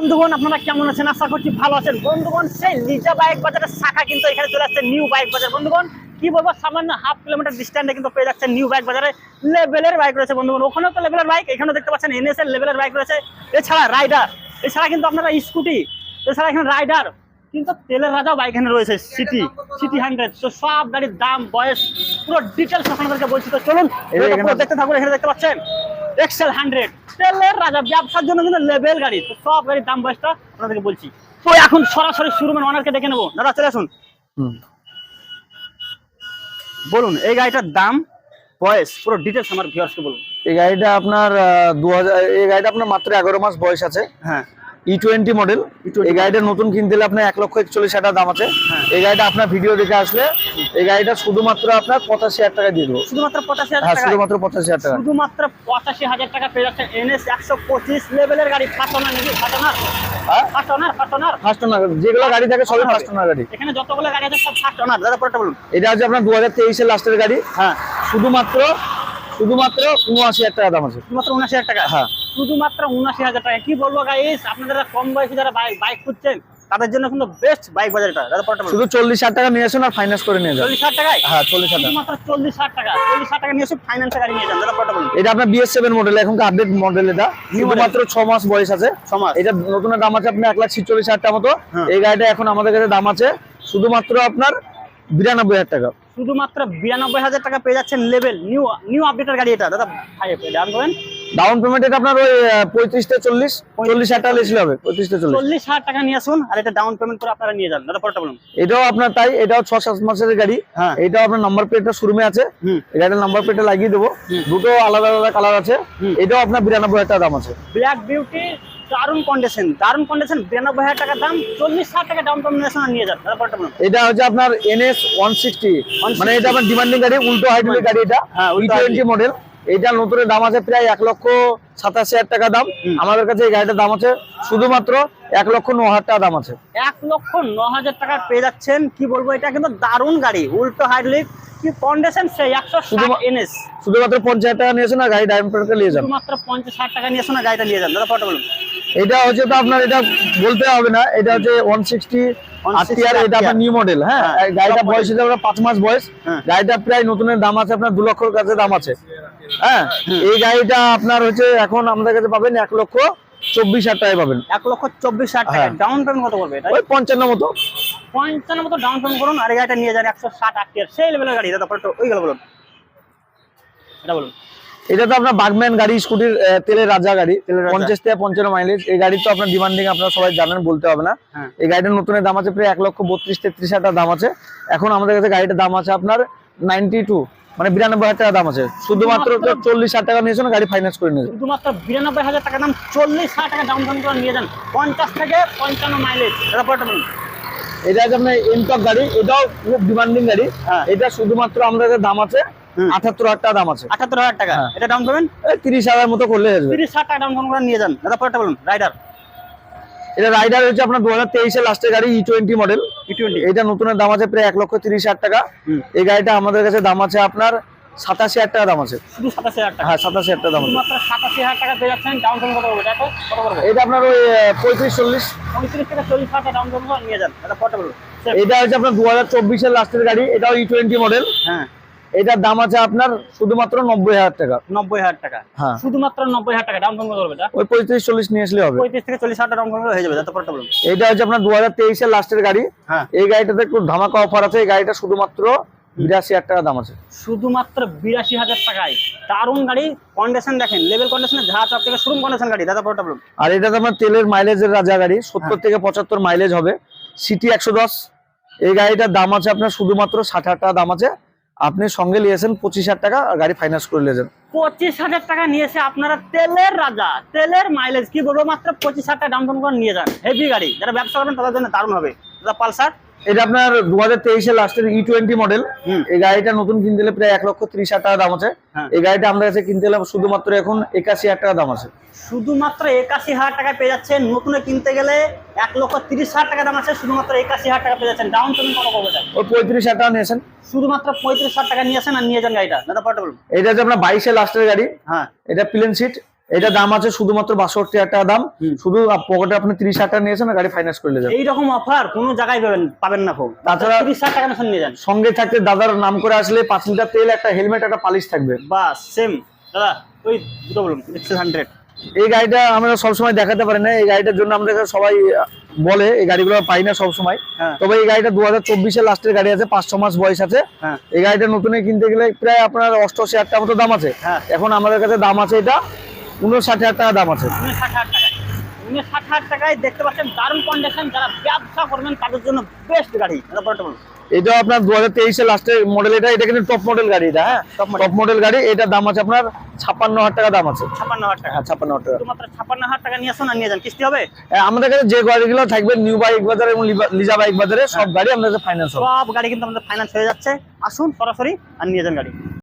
বন্ধুগণ আপনারা কেমন আছেন? আশা করছি ভালো আছেন। বন্ধুগণ সেই লিজা বাইক বাজারের শাখা কিন্তু এখানে চলে আসছে নিউ বাইক বাজার। বন্ধুগণ কি বলব সামান্য হাফ কিলোমিটার ডিস্টেন্সে কিন্তু পেয়ে যাচ্ছে নিউ বাইক বাজারে। লেভেলের বাইক রয়েছে বন্ধুগণ। ওখানেও তো লেভেলের বাইক এখানেও দেখতে পাচ্ছেন এনএস এর লেভেলের বাইক রয়েছে। এছাড়া রাইডার এছাড়া কিন্তু আপনারা স্কুটি এছাড়া এখানে রাইডার কিন্তু তেলের রাজাও বাইক এখানে রয়েছে সিটি সিটি হান্ড্রেড তো সব গাড়ির দাম বয়স পুরো ডিটেলস আপনাদেরকে বলছি। তো চলুন দেখতে থাকুন এখানে দেখতে পাচ্ছেন। এক্সেল হান্ড্রেড তেলের রাজা ব্যবসার জন্য কিন্তু লেভেল গাড়ি। তো সব গাড়ির দাম বয়সটা আপনাদেরকে বলছি। তো এখন সরাসরি শোরুমের অনারকে দেখে নেব। দাদা চলে আসুন। বলুন এই গাড়িটার দাম বয়স পুরো ডিটেলস আমার ভিউয়ার্সকে বলুন। এই গাড়িটা আপনার দু হাজার এই গাড়িটা আপনার মাত্র এগারো মাস বয়স আছে। হ্যাঁ। ই টোয়েন্টি মডেল E20 এই গাড়িটা নতুন কিনতে আপনার এক লক্ষ একচল্লিশ হাজার দাম আছে। হ্যাঁ। এই গাড়িটা আপনার ভিডিও দেখে আসলে এই গাড়িটা শুধুমাত্র আপনার পঁচাশি হাজার টাকা দিয়ে দেবো। শুধুমাত্র পঁচাশি হাজার হ্যাঁ টাকা শুধুমাত্র পঁচাশি হাজার টাকা শুধুমাত্র পঁচাশি হাজার টাকা পেয়ে যাচ্ছে এনএস একশো পঁচিশ লেভেলের গাড়ি ফাটনার নাকি? ফাটনার হ্যাঁ? ফাটনার ফার্স্ট ওনার যেগুলো গাড়ি থাকে সবই। ফার্স্ট ওনার গাড়ি। এখানে যতগুলো গাড়ি আছে সব ফার্স্ট ওনার দাদা পরেরটা বলুন। এটা হচ্ছে আপনার দু হাজার তেইশের লাস্টের গাড়ি। হ্যাঁ। শুধুমাত্র শুধুমাত্র উনআশি হাজার টাকা দাম আছে। শুধুমাত্র উনাশি হাজার টাকা? হ্যাঁ। শুধুমাত্র উনাশি হাজার টাকা। কি বলব গাইস আপনাদের যারা কম বয়সী যারা বাইক বাইক খুঁজছেন তাদের জন্য কিন্তু বেস্ট বাইক বাজার এটা। শুধু চল্লিশ হাজার টাকা নিয়ে আসুন আর ফাইন্যান্স করে নিয়ে যান। চল্লিশ হাজার টাকায়? হ্যাঁ চল্লিশ হাজার। শুধুমাত্র চল্লিশ হাজার টাকা। চল্লিশ হাজার টাকা নিয়ে এসে ফাইন্যান্সে গাড়ি নিয়ে যান। এটা আপনার বিএস সেভেন মডেল এখনকার আপডেট মডেল এটা। শুধুমাত্র ছ মাস বয়স আছে। সমাজ এটা নতুন দাম আছে আপনার এক লাখ ছিচল্লিশ হাজার টাকা মতো। হ্যাঁ। এই গাড়িটা এখন আমাদের কাছে দাম আছে শুধুমাত্র আপনার বিরানব্বই হাজার টাকা। শুধুমাত্র বিরানব্বই হাজার টাকা পেয়ে যাচ্ছেন লেভেল নিউ নিউ আপডেটের গাড়ি এটা। দাদা ভাই দাম করেন ডাউন পেমেন্ট এটা আপনার ওই পঁয়ত্রিশ থেকে চল্লিশ চল্লিশ হাজার টাকা লেছিল হবে পঁয়ত্রিশ থেকে চল্লিশ। চল্লিশ হাজার টাকা নিয়ে আসুন আর এটা ডাউন পেমেন্ট করে আপনারা নিয়ে যান দাদা পরেরটা বলুন। এটাও আপনার তাই এটাও ছ সাত মাসের গাড়ি। হ্যাঁ। এটাও আপনার নাম্বার প্লেটটা শোরুমে আছে। হুম। গাড়ির নাম্বার প্লেটটা লাগিয়ে দেবো। দুটো আলাদা আলাদা কালার আছে। এটাও আপনার বিরানব্বই হাজার টাকা দাম আছে। ব্ল্যাক বিউটি দারুণ কন্ডিশন দারুণ কন্ডিশন বিরানব্বই হাজার টাকা দাম চল্লিশ হাজার টাকা ডাউন পেমেন্ট নিয়ে যান এটা হচ্ছে আপনার এনএস ওয়ান সিক্সটি মানে এটা আপনার ডিমান্ডিং গাড়ি উল্টো হাইড্রোলিক গাড়ি এটা। হ্যাঁ, উল্টো মডেল এটা নতুনের দাম আছে প্রায় এক লক্ষ সাতাশি হাজার টাকা দাম। আমাদের কাছে এই গাড়িটার দাম আছে শুধুমাত্র এক লক্ষ ন হাজার টাকা দাম আছে। এক লক্ষ ন হাজার টাকা পেয়ে যাচ্ছেন কি বলব এটা কিন্তু দারুণ গাড়ি উল্টো হাইড্রোলিক কি কন্ডিশন সেই একশো এনএস। শুধুমাত্র পঞ্চাশ হাজার টাকা নিয়েছেন আর গাড়ি নিয়ে যান শুধুমাত্র পঞ্চাশ টাকা নিয়ে আসুন আর গাড়িটা নিয়ে যান দাদা পরেরটা বলুন। এটা হচ্ছে তো আপনার এটা বলতে হবে না এটা হচ্ছে ওয়ান সিক্সটি 160 আর এটা আপনার নিউ মডেল হ্যাঁ? হ্যাঁ, গাড়িটা বয়স হিসেবে পাঁচ মাস বয়স। হ্যাঁ। গাড়িটা প্রায় নতুনের দাম আছে আপনার দু লক্ষর কাছে দাম আছে। হ্যাঁ এই গাড়িটা আপনার হচ্ছে এখন আমাদের কাছে পাবেন এক লক্ষ চব্বিশ হাজার টাকায় পাবেন। এক লক্ষ চব্বিশ হাজার টাকা। ডাউন পেমেন্ট কত করবে ওই পঞ্চান্ন মতো। পঞ্চান্ন মতো ডাউন পেমেন্ট করুন আর গাড়িটা নিয়ে যান একশো ষাট আট সেই লেভেলের গাড়ি পরেরটা ওই গেল বলুন। এটা বলুন। এটা তো আপনার বাগম্যান গাড়ি স্কুটির তেলের রাজা গাড়ি। পঞ্চাশ থেকে পঞ্চান্ন মাইলেজ এই গাড়ি তো আপনার ডিমান্ডিং আপনারা সবাই জানেন বলতে হবে না। হ্যাঁ। এই গাড়িটার নতুনের দাম আছে প্রায় এক লক্ষ বত্রিশ তেত্রিশ হাজার টাকা দাম আছে। এখন আমাদের কাছে গাড়িটার দাম আছে আপনার নাইনটি টু মানে বিরানব্বই হাজার টাকা দাম আছে। শুধুমাত্র চল্লিশ হাজার টাকা নিয়েছেন গাড়ি ফাইন্যান্স করে নিয়েছেন শুধুমাত্র বিরানব্বই হাজার টাকা দাম চল্লিশ হাজার টাকা ডাউন পেমেন্ট করে নিয়ে যান। পঞ্চাশ থেকে পঞ্চান্ন মাইলেজ দাদা এটা আপনার এনটক গাড়ি এটাও খুব ডিমান্ডিং গাড়ি। হ্যাঁ। এটা শুধুমাত্র আমাদের দাম আছে আঠাত্তর হাজার টাকা দাম আছে। আটাত্তর হাজার টাকা। এটা ডাউন পেমেন্ট তিরিশ হাজার মতো করলে তিরিশ হাজার টাকা ডাউন পেমেন্ট করে নিয়ে যান। দাদা পরেরটা বলুন রাইডার এটা রাইডার হচ্ছে আপনার দু হাজার তেইশে লাস্টের গাড়ি ই টোয়েন্টি মডেল এটা নতুনের দাম আছে প্রায় এক লক্ষ তিরিশ হাজার টাকা। এই গাড়িটা আমাদের কাছে দাম আছে আপনার সাতাশি হাজার টাকা দাম আছে। শুধু সাতাশি হাজার টাকা? হ্যাঁ সাতাশি হাজার টাকা দাম আছে। সাতাশি হাজার টাকা পেয়ে যাচ্ছেন ডাউন পেমেন্ট কত এটা এটা আপনার ওই পঁয়ত্রিশ চল্লিশ। পঁয়ত্রিশ থেকে চল্লিশ হাজার টাকা ডাউন পেমেন্ট নিয়ে যান এটা বলুন এটা হচ্ছে আপনার দু হাজার চব্বিশের লাস্টের গাড়ি এটাও ই টোয়েন্টি মডেল হ্যাঁ। এটার দাম আছে আপনার শুধুমাত্র নব্বই হাজার টাকা। নব্বই হাজার টাকা। হ্যাঁ। শুধুমাত্র নব্বই হাজার টাকা ডাউন পেমেন্ট করবে এটা? ওই পঁয়ত্রিশ চল্লিশ নিয়ে আসলে হবে। পঁয়ত্রিশ থেকে চল্লিশ হাজার ডাউন পেমেন্ট হয়ে যাবে এটা হচ্ছে আপনার দু হাজার তেইশের লাস্টের গাড়ি। হ্যাঁ। এই গাড়িটাতে একটু ধামাকা অফার আছে এই গাড়িটা শুধুমাত্র বিরাশি হাজার টাকা দাম আছে। শুধুমাত্র বিরাশি হাজার টাকায়। দারুণ গাড়ি কন্ডিশন দেখেন লেভেল কন্ডিশনে ঝাঁ চাপ থেকে শুরু কন্ডিশন গাড়ি দাদা পরেরটা বলুন আর এটাতে আপনার তেলের মাইলেজের রাজা গাড়ি সত্তর হ্যাঁ। থেকে পঁচাত্তর মাইলেজ হবে। সিটি একশো দশ। এই গাড়িটার দাম আছে আপনার শুধুমাত্র ষাট হাজার টাকা দাম আছে। আপনি সঙ্গে নিয়েছেন পঁচিশ টাকা, গাড়ি ফাইন্যান্স করে নিয়েছেন পঁচিশ হাজার টাকা নিয়েছে আপনারা তেলের রাজা, তেলের মাইলেজ কি বলব, মাত্র পঁচিশ হাজার টাকা ডাউন করে নিয়ে যান। হেভি গাড়ি, যারা ব্যবসা করেন তাদের জন্য দারুণ হবে। দাদা পালসার এটা আপনার দু হাজার তেইশের লাস্টের ই টোয়েন্টি মডেল এই গাড়িটা নতুন কিনতে হলে প্রায় এক লক্ষ ত্রিশ হাজার টাকা দাম আছে। হ্যাঁ। এই গাড়িটা আমাদের কাছে কিনতে হলে শুধুমাত্র এখন একাশি হাজার টাকা দাম আছে। শুধুমাত্র একাশি হাজার টাকায় পেয়ে যাচ্ছেন নতুনে কিনতে গেলে এক লক্ষ তিরিশ হাজার টাকা দাম আছে শুধুমাত্র একাশি হাজার টাকা পেয়ে যাচ্ছেন। ডাউন পেমেন্ট কত করবে? ওই পঁয়ত্রিশ হাজার টাকা নিয়েছেন। শুধুমাত্র পঁয়ত্রিশ হাজার টাকা নিয়েছেন আর নিয়ে যান গাড়িটা। দাদা বলুন। এটা হচ্ছে আপনার বাইশে লাস্টের গাড়ি। হ্যাঁ। এটা প্লেন সিট এটা দাম আছে শুধুমাত্র বাষট্টি হাজার টাকা দাম। শুধু পকেটে আপনি তিরিশ হাজার টাকা নিয়েছেন গাড়ি ফাইন্যান্স করে নিয়ে যাবেন। এইরকম অফার কোনো জায়গায় পাবেন পাবেন না খুব। তাছাড়া- তিরিশ হাজার টাকা নিয়ে যান। সঙ্গে থাকতে দাদার নাম করে আসলে পাঁচ লিটার তেল একটা হেলমেট একটা পালিশ থাকবে। বাস সেম দাদা ওই দুটো বলুন এক্সেল হান্ড্রেড এই গাড়িটা আমরা সবসময় দেখাতে পারি না এই গাড়িটার জন্য আমাদের সবাই বলে এই গাড়িগুলো পাই না সবসময়। হ্যাঁ। তবে এই গাড়িটা দু হাজার চব্বিশের লাস্টের গাড়ি আছে পাঁচ ছ মাস বয়স আছে। হ্যাঁ। এই গাড়িটা নতুন কিনতে গেলে প্রায় আপনার অষ্টআশি হাজার টাকা মতো দাম আছে। হ্যাঁ। এখন আমাদের কাছে দাম আছে এটা উনষাট হাজার টাকা দাম আছে। উনিশ ষাট হাজার টাকায় উনিশ ষাট হাজার টাকায় দেখতে পাচ্ছেন দারুণ কন্ডিশন যারা ব্যবসা করবেন তাদের জন্য বেস্ট গাড়ি। এটা আপনার দু হাজার তেইশের লাস্টের মডেল এটা এটা কিন্তু টপ মডেল গাড়ি এটা হ্যাঁ? টপ মডেল গাড়ি এটার দাম আছে আপনার ছাপ্পান্ন হাজার টাকা দাম আছে। ছাপ্পান্ন হাজার টাকা। হ্যাঁ ছাপ্পান্ন হাজার টাকা। শুধুমাত্র ছাপ্পান্ন হাজার টাকা নিয়ে আসুন আর নিয়ে যান। কিস্তি হবে? হ্যাঁ, আমাদের কাছে যে গাড়িগুলো থাকবে নিউ বাইক বাজার এবং লিজা বাইক বাজারে সব গাড়ি আমাদের ফাইন্যান্স সব গাড়ি কিন্তু আমাদের ফাইন্যান্স হয়ে যাচ্ছে। আসুন সরাসরি আর নিয়ে যান গাড়ি।